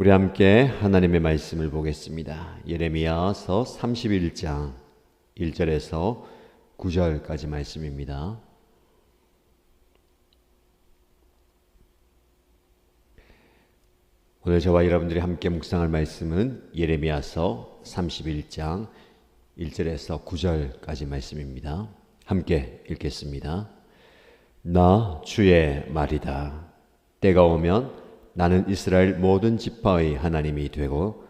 우리 함께 하나님의 말씀을 보겠습니다. 예레미야서 31장 1절에서 9절까지 말씀입니다. 오늘 저와 여러분들이 함께 묵상할 말씀은 예레미야서 31장 1절에서 9절까지 말씀입니다. 함께 읽겠습니다. 나 주의 말이다. 때가 오면 나는 이스라엘 모든 지파의 하나님이 되고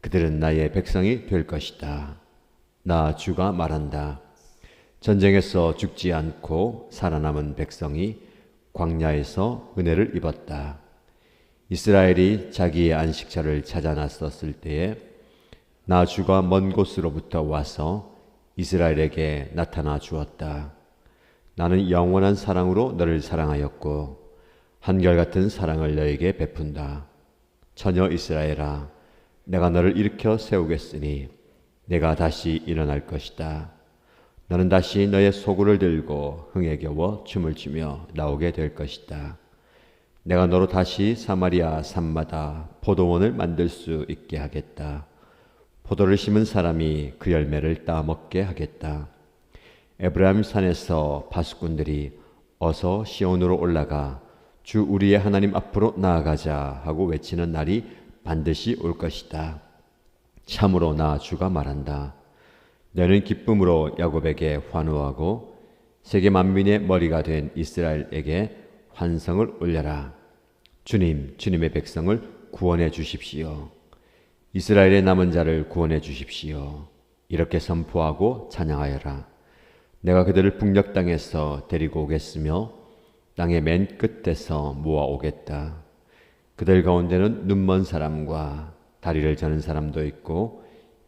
그들은 나의 백성이 될 것이다. 나 주가 말한다. 전쟁에서 죽지 않고 살아남은 백성이 광야에서 은혜를 입었다. 이스라엘이 자기의 안식처를 찾아 나섰을 때에 나 주가 먼 곳으로부터 와서 이스라엘에게 나타나 주었다. 나는 영원한 사랑으로 너를 사랑하였고 한결같은 사랑을 너에게 베푼다. 처녀 이스라엘아, 내가 너를 일으켜 세우겠으니 내가 다시 일어날 것이다. 너는 다시 너의 소굴을 들고 흥에 겨워 춤을 추며 나오게 될 것이다. 내가 너로 다시 사마리아 산마다 포도원을 만들 수 있게 하겠다. 포도를 심은 사람이 그 열매를 따먹게 하겠다. 에브라임 산에서 바수꾼들이 어서 시온으로 올라가 주 우리의 하나님 앞으로 나아가자 하고 외치는 날이 반드시 올 것이다. 참으로 나 주가 말한다. 너는 기쁨으로 야곱에게 환호하고 세계 만민의 머리가 된 이스라엘에게 환성을 올려라. 주님, 주님의 백성을 구원해 주십시오. 이스라엘의 남은 자를 구원해 주십시오. 이렇게 선포하고 찬양하여라. 내가 그들을 북녘 땅에서 데리고 오겠으며 땅의 맨 끝에서 모아 오겠다. 그들 가운데는 눈먼 사람과 다리를 저는 사람도 있고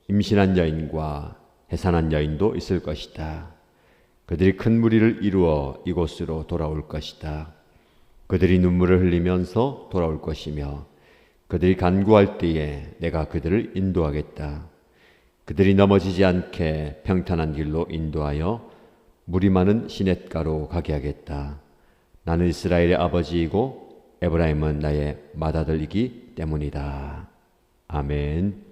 임신한 여인과 해산한 여인도 있을 것이다. 그들이 큰 무리를 이루어 이곳으로 돌아올 것이다. 그들이 눈물을 흘리면서 돌아올 것이며 그들이 간구할 때에 내가 그들을 인도하겠다. 그들이 넘어지지 않게 평탄한 길로 인도하여 물이 많은 시냇가로 가게 하겠다. 나는 이스라엘의 아버지이고 에브라임은 나의 맏아들이기 때문이다. 아멘.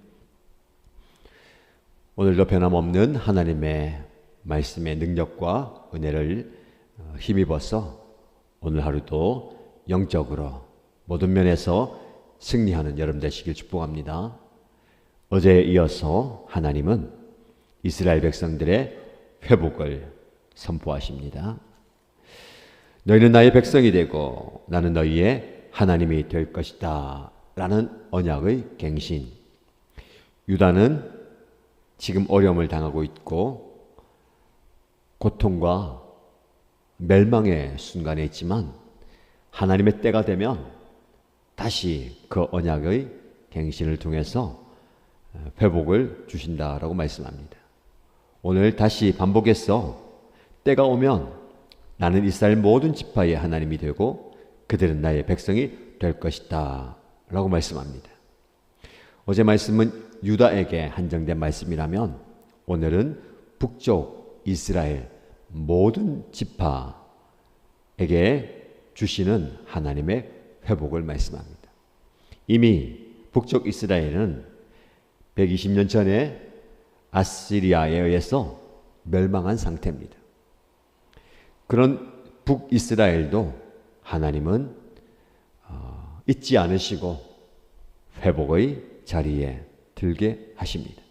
오늘도 변함없는 하나님의 말씀의 능력과 은혜를 어, 힘입어서 오늘 하루도 영적으로 모든 면에서 승리하는 여러분 되시길 축복합니다. 어제에 이어서 하나님은 이스라엘 백성들의 회복을 선포하십니다. 너희는 나의 백성이 되고 나는 너희의 하나님이 될 것이다. 라는 언약의 갱신. 유다는 지금 어려움을 당하고 있고 고통과 멸망의 순간에 있지만 하나님의 때가 되면 다시 그 언약의 갱신을 통해서 회복을 주신다라고 말씀합니다. 오늘 다시 반복해서 때가 오면 나는 이스라엘 모든 지파의 하나님이 되고 그들은 나의 백성이 될 것이다. 라고 말씀합니다. 어제 말씀은 유다에게 한정된 말씀이라면 오늘은 북쪽 이스라엘 모든 지파에게 주시는 하나님의 회복을 말씀합니다. 이미 북쪽 이스라엘은 120년 전에 아시리아에 의해서 멸망한 상태입니다. 그런 북이스라엘도 하나님은 어, 잊지 않으시고 회복의 자리에 들게 하십니다.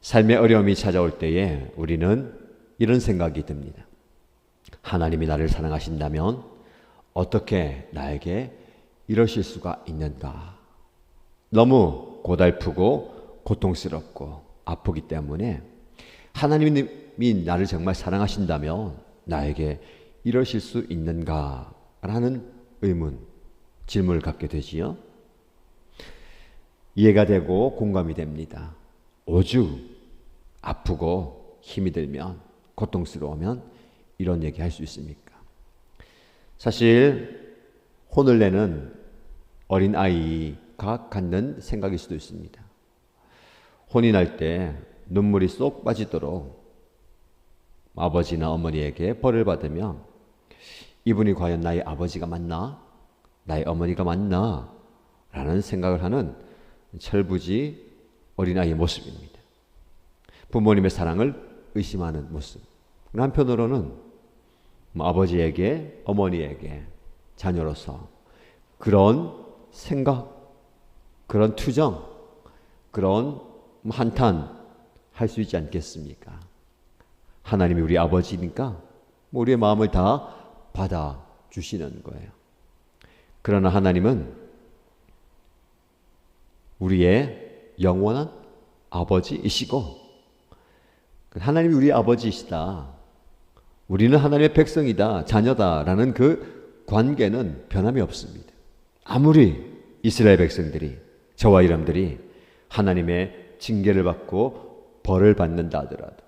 삶의 어려움이 찾아올 때에 우리는 이런 생각이 듭니다. 하나님이 나를 사랑하신다면 어떻게 나에게 이러실 수가 있는가? 너무 고달프고 고통스럽고 아프기 때문에 하나님이 나를 정말 사랑하신다면 나에게 이러실 수 있는가? 라는 의문, 질문을 갖게 되지요. 이해가 되고 공감이 됩니다. 오죽 아프고 힘이 들면 고통스러우면 이런 얘기 할 수 있습니까? 사실 혼을 내는 어린 아이가 갖는 생각일 수도 있습니다. 혼이 날 때 눈물이 쏙 빠지도록 아버지나 어머니에게 벌을 받으면 이분이 과연 나의 아버지가 맞나? 나의 어머니가 맞나? 라는 생각을 하는 철부지 어린아이의 모습입니다. 부모님의 사랑을 의심하는 모습. 한편으로는 뭐 아버지에게, 어머니에게 자녀로서 그런 생각, 그런 투정, 그런 한탄 할 수 있지 않겠습니까? 하나님이 우리 아버지니까 뭐 우리의 마음을 다 받아 주시는 거예요. 그러나 하나님은 우리의 영원한 아버지이시고 하나님이 우리 아버지이시다. 우리는 하나님의 백성이다, 자녀다라는 그 관계는 변함이 없습니다. 아무리 이스라엘 백성들이 저와 여러분들이 하나님의 징계를 받고 벌을 받는다 하더라도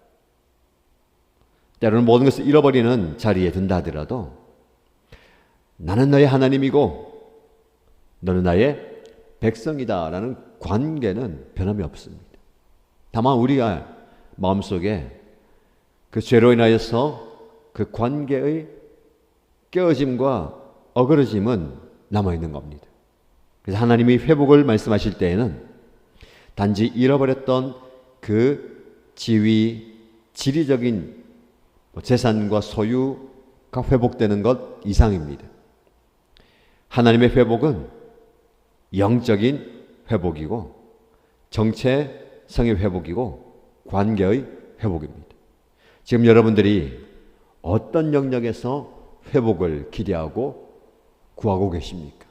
때로는 모든 것을 잃어버리는 자리에 든다 하더라도 나는 너의 하나님이고 너는 나의 백성이다라는 관계는 변함이 없습니다. 다만 우리가 마음속에 그 죄로 인하여서 그 관계의 깨어짐과 어그러짐은 남아 있는 겁니다. 그래서 하나님이 회복을 말씀하실 때에는 단지 잃어버렸던 그 지위, 지리적인 뭐 재산과 소유가 회복되는 것 이상입니다. 하나님의 회복은 영적인 회복이고 정체성의 회복이고 관계의 회복입니다. 지금 여러분들이 어떤 영역에서 회복을 기대하고 구하고 계십니까?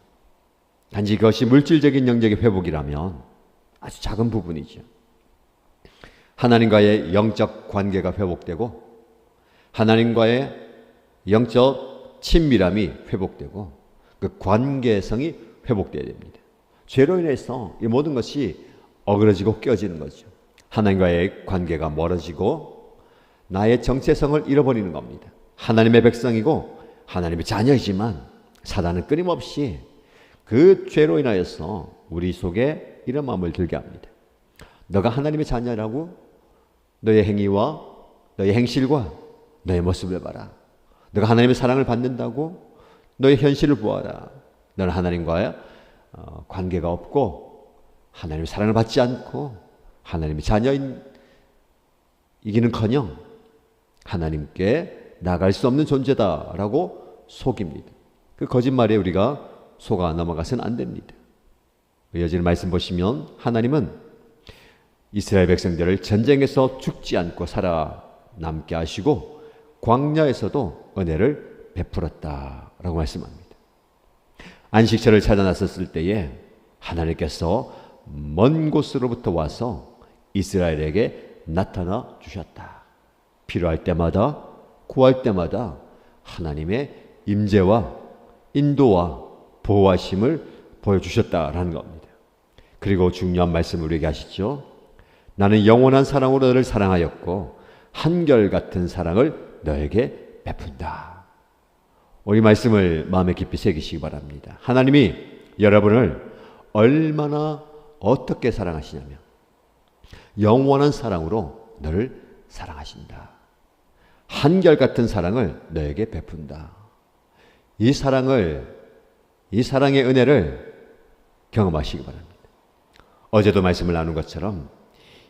단지 그것이 물질적인 영역의 회복이라면 아주 작은 부분이죠. 하나님과의 영적 관계가 회복되고 하나님과의 영적 친밀함이 회복되고 그 관계성이 회복되어야 됩니다. 죄로 인해서 이 모든 것이 어그러지고 깨어지는 거죠. 하나님과의 관계가 멀어지고 나의 정체성을 잃어버리는 겁니다. 하나님의 백성이고 하나님의 자녀이지만 사단은 끊임없이 그 죄로 인하여서 우리 속에 이런 마음을 들게 합니다. 너가 하나님의 자녀라고 너의 행위와 너의 행실과 너의 모습을 봐라. 너가 하나님의 사랑을 받는다고 너의 현실을 보아라. 너는 하나님과의 어, 관계가 없고 하나님의 사랑을 받지 않고 하나님의 자녀인 이기는커녕 하나님께 나갈 수 없는 존재다라고 속입니다. 그 거짓말에 우리가 속아 넘어가서는 안 됩니다. 이어지는 말씀 보시면 하나님은 이스라엘 백성들을 전쟁에서 죽지 않고 살아남게 하시고 광야에서도 은혜를 베풀었다라고 말씀합니다. 안식처를 찾아 나섰을 때에 하나님께서 먼 곳으로부터 와서 이스라엘에게 나타나 주셨다. 필요할 때마다 구할 때마다 하나님의 임재와 인도와 보호하심을 보여주셨다라는 겁니다. 그리고 중요한 말씀을 우리에게 하시죠. 나는 영원한 사랑으로 너를 사랑하였고 한결같은 사랑을 너에게 베푼다. 우리 말씀을 마음에 깊이 새기시기 바랍니다. 하나님이 여러분을 얼마나 어떻게 사랑하시냐면 영원한 사랑으로 너를 사랑하신다. 한결같은 사랑을 너에게 베푼다. 이 사랑을 이 사랑의 은혜를 경험하시기 바랍니다. 어제도 말씀을 나눈 것처럼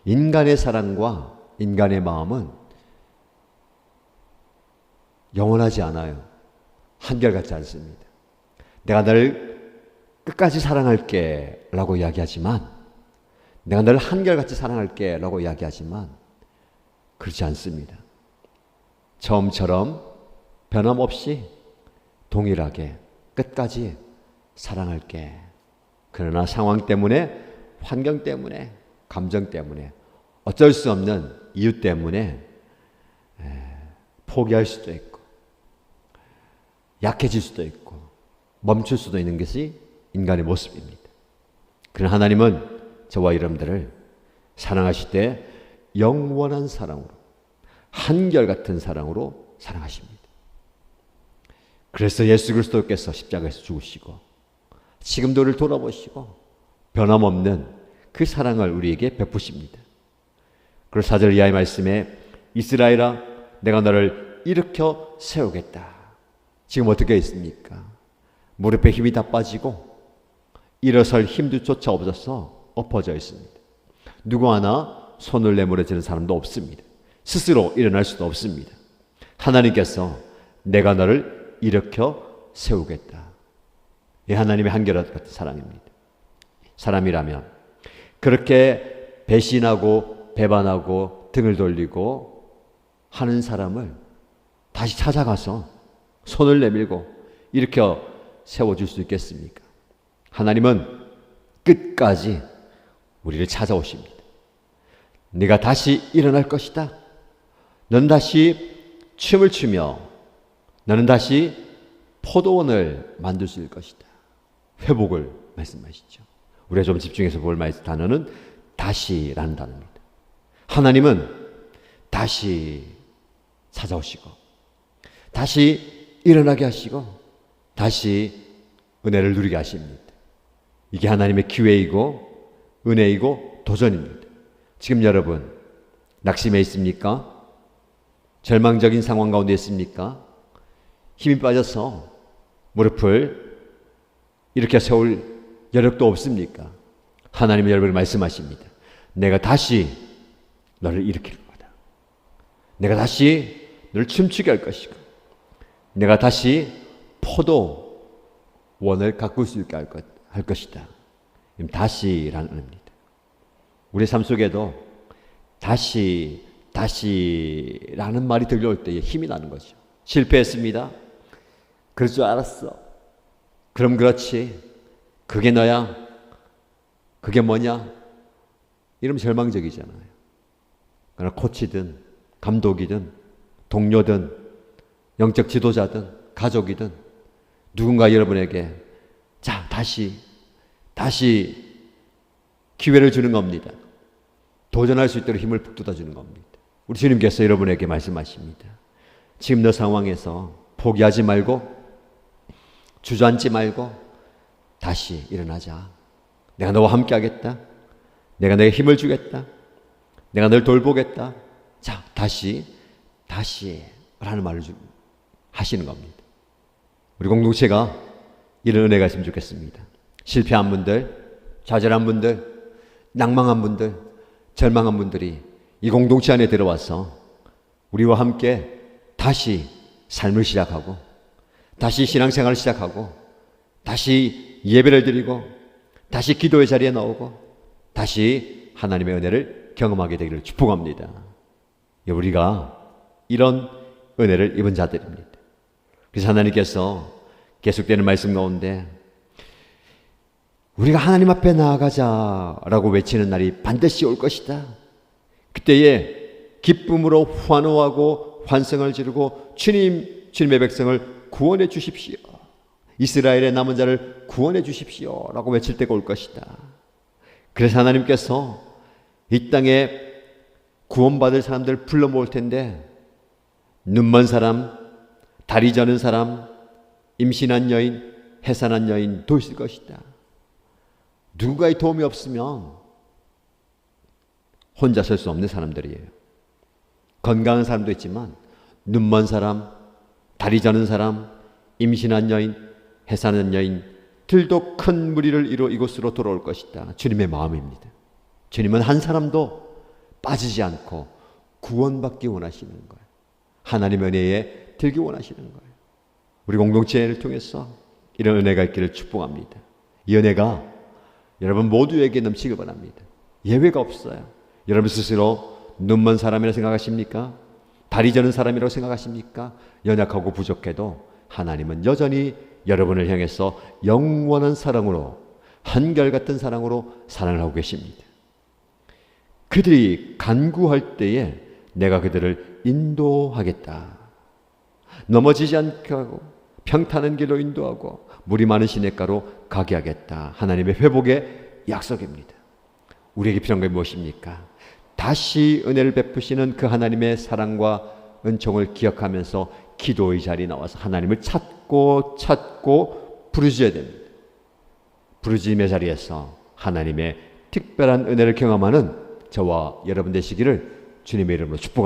인간의 사랑과 인간의 마음은 영원하지 않아요. 한결같지 않습니다. 내가 너를 끝까지 사랑할게 라고 이야기하지만 내가 너를 한결같이 사랑할게 라고 이야기하지만 그렇지 않습니다. 처음처럼 변함없이 동일하게 끝까지 사랑할게. 그러나 상황 때문에 환경 때문에 감정 때문에 어쩔 수 없는 이유 때문에 포기할 수도 있고 약해질 수도 있고 멈출 수도 있는 것이 인간의 모습입니다. 그러나 하나님은 저와 여러분들을 사랑하실 때 영원한 사랑으로 한결같은 사랑으로 사랑하십니다. 그래서 예수 그리스도께서 십자가에서 죽으시고 지금도 우리를 돌아보시고 변함없는 그 사랑을 우리에게 베푸십니다. 그리고 사절 이하의 말씀에 이스라엘아 내가 너를 일으켜 세우겠다. 지금 어떻게 있습니까? 무릎에 힘이 다 빠지고 일어설 힘도조차 없어서 엎어져 있습니다. 누구 하나 손을 내밀어지는 사람도 없습니다. 스스로 일어날 수도 없습니다. 하나님께서 내가 너를 일으켜 세우겠다. 이 하나님의 한결같은 사랑입니다. 사람이라면 그렇게 배신하고 배반하고 등을 돌리고 하는 사람을 다시 찾아가서 손을 내밀고 일으켜 세워줄 수 있겠습니까? 하나님은 끝까지 우리를 찾아오십니다. 네가 다시 일어날 것이다. 넌 다시 춤을 추며 너는 다시 포도원을 만들 수 있을 것이다. 회복을 말씀하시죠. 우리가 좀 집중해서 볼 말씀 단어는 다시라는 단어입니다. 하나님은 다시 찾아오시고 다시 일어나게 하시고 다시 은혜를 누리게 하십니다. 이게 하나님의 기회이고 은혜이고 도전입니다. 지금 여러분 낙심해 있습니까? 절망적인 상황 가운데 있습니까? 힘이 빠져서 무릎을 이렇게 세울 여력도 없습니까? 하나님은 여러분을 말씀하십니다. 내가 다시 너를 일으킬 거다. 내가 다시 너를 춤추게 할 것이고, 내가 다시 포도원을 가꿀 수 있게 할, 것, 할 것이다. 다시라는 의미입니다. 우리 삶 속에도 다시, 다시라는 말이 들려올 때에 힘이 나는 거죠. 실패했습니다. 그럴 줄 알았어. 그럼 그렇지. 그게 너야? 그게 뭐냐? 이러면 절망적이잖아요. 그러나 코치든 감독이든 동료든 영적 지도자든 가족이든 누군가 여러분에게 자 다시 다시 기회를 주는 겁니다. 도전할 수 있도록 힘을 북돋아 주는 겁니다. 우리 주님께서 여러분에게 말씀하십니다. 지금 너 상황에서 포기하지 말고 주저앉지 말고 다시 일어나자. 내가 너와 함께 하겠다. 내가 너에게 힘을 주겠다. 내가 널 돌보겠다. 자, 다시, 다시 라는 말을 주, 하시는 겁니다. 우리 공동체가 이런 은혜가 있으면 좋겠습니다. 실패한 분들, 좌절한 분들, 낭망한 분들, 절망한 분들이 이 공동체 안에 들어와서 우리와 함께 다시 삶을 시작하고 다시 신앙생활을 시작하고 다시 예배를 드리고 다시 기도의 자리에 나오고 다시 하나님의 은혜를 경험하게 되기를 축복합니다. 우리가 이런 은혜를 입은 자들입니다. 그래서 하나님께서 계속되는 말씀 가운데 우리가 하나님 앞에 나아가자라고 외치는 날이 반드시 올 것이다. 그때에 기쁨으로 환호하고 환성을 지르고 주님, 주님의 백성을 구원해 주십시오. 이스라엘의 남은 자를 구원해 주십시오. 라고 외칠 때가 올 것이다. 그래서 하나님께서 이 땅에 구원받을 사람들 불러 모을 텐데, 눈먼 사람, 다리 저는 사람, 임신한 여인, 해산한 여인 도 있을 것이다. 누군가의 도움이 없으면 혼자 설 수 없는 사람들이에요. 건강한 사람도 있지만, 눈먼 사람, 다리 저는 사람, 임신한 여인, 해산한 여인, 들도 큰 무리를 이뤄 이곳으로 돌아올 것이다. 주님의 마음입니다. 주님은 한 사람도 빠지지 않고 구원받기 원하시는 거예요. 하나님의 은혜에 들기 원하시는 거예요. 우리 공동체를 통해서 이런 은혜가 있기를 축복합니다. 이 은혜가 여러분 모두에게 넘치길 바랍니다. 예외가 없어요. 여러분 스스로 눈먼 사람이라 생각하십니까? 다리 저는 사람이라고 생각하십니까? 연약하고 부족해도 하나님은 여전히 여러분을 향해서 영원한 사랑으로 한결같은 사랑으로 사랑을 하고 계십니다. 그들이 간구할 때에 내가 그들을 인도하겠다. 넘어지지 않게 하고 평탄한 길로 인도하고 물이 많은 시냇가로 가게 하겠다. 하나님의 회복의 약속입니다. 우리에게 필요한 게 무엇입니까? 다시 은혜를 베푸시는 그 하나님의 사랑과 은총을 기억하면서 기도의 자리에 나와서 하나님을 찾고 찾고 부르짖어야 됩니다. 부르짖음의 자리에서 하나님의 특별한 은혜를 경험하는 저와 여러분 되시기를 주님의 이름으로 축복합니다.